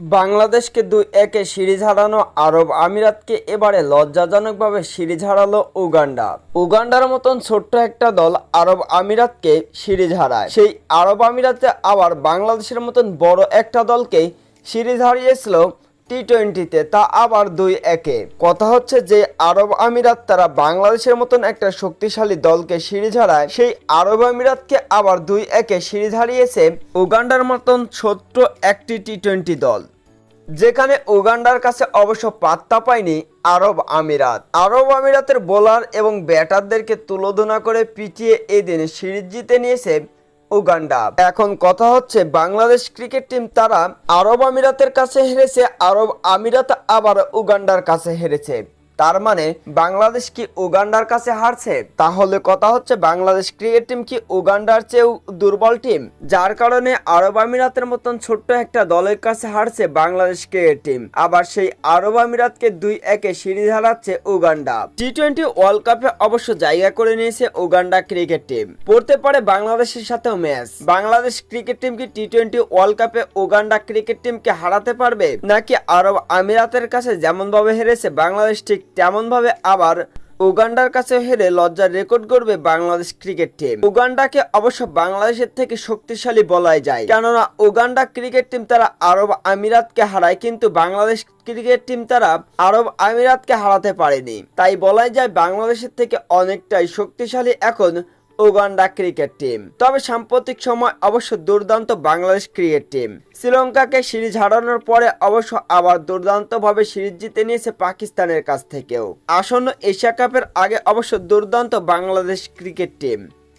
বাংলাদেশকে দুই একে সিরিজ হারানো আরব আমিরাতকে এবারে লজ্জাজনকভাবে সিরিজ হারালো উগান্ডা। উগান্ডার মতন ছোট্ট একটা দল আরব আমিরাতকে সিরিজ হারায়। সেই আরব আমিরাতে আবার বাংলাদেশের মতন বড় একটা দলকে সিরিজ হারিয়েছিল টি টোয়েন্টিতে তা আবার দুই একে। কথা হচ্ছে যে, আরব আমিরাত তারা বাংলাদেশের মতন একটা শক্তিশালী দলকে সিরিজ হারায়, সেই আরব আমিরাতকে আবার দুই একে সিরিজ হারিয়েছে উগান্ডার মতন ছোট্ট একটি টি টোয়েন্টি দল। যেখানে উগান্ডার কাছে অবশ্য পাত্তা পায়নি আরব আমিরাত। আরব আমিরাতের বোলার এবং ব্যাটারদেরকে তুলোধনা করে পিটিয়ে এদিন সিরিজ জিতে নিয়েছে উগান্ডা। এখন কথা হচ্ছে, বাংলাদেশ ক্রিকেট টিম তারা আরব আমিরাতের কাছে হেরেছে, আরব আমিরাত আবার উগান্ডার কাছে হেরেছে। তার মানে বাংলাদেশ কি উগান্ডার কাছে হারছে? তাহলে কথা হচ্ছে বাংলাদেশ ক্রিকেট টিম কি উগান্ডার চেয়েও দুর্বল টিম? যার কারণে আরব আমিরাতের মতন ছোট্ট একটা দলের কাছে হারছে বাংলাদেশ ক্রিকেট টিম। আবার সেই আরব আমিরাতকে দুই একে সিরিজ হারাচ্ছে উগান্ডা। টি টোয়েন্টি ওয়ার্ল্ড কাপে অবশ্য জায়গা করে নিয়েছে উগান্ডা ক্রিকেট টিম। পড়তে পারে বাংলাদেশের সাথেও ম্যাচ। বাংলাদেশ ক্রিকেট টিম কি টি টোয়েন্টি ওয়ার্ল্ড কাপে উগান্ডা ক্রিকেট টিমকে হারাতে পারবে? নাকি আরব আমিরাতের কাছে যেমন ভাবে হেরেছে বাংলাদেশ ঠিক তেমন ভাবে আবার উগান্ডার কাছে হেরে লজ্জার রেকর্ড করবে বাংলাদেশ ক্রিকেট টিম। উগান্ডাকে অবশ্য বাংলাদেশের থেকে শক্তিশালী বলাই যায়। কেননা উগান্ডা ক্রিকেট টিম তারা আরব আমিরাতকে হারায়, কিন্তু বাংলাদেশ ক্রিকেট টিম তারা আরব আমিরাতকে হারাতে পারেনি। তাই বলাই যায় বাংলাদেশের থেকে অনেকটাই শক্তিশালী এখন উগান্ডা ক্রিকেট টিম। তবে সাম্প্রতিক সময় অবশ্য দুর্দান্ত বাংলাদেশ ক্রিকেট টিম। শ্রীলঙ্কাকে সিরিজ হারানোর পরে অবশ্য আবার দুর্দান্তভাবে সিরিজ জিতে নিয়েছে পাকিস্তানের কাছ থেকেও। আসন্ন এশিয়া কাপের আগে অবশ্য দুর্দান্ত বাংলাদেশ ক্রিকেট টিম।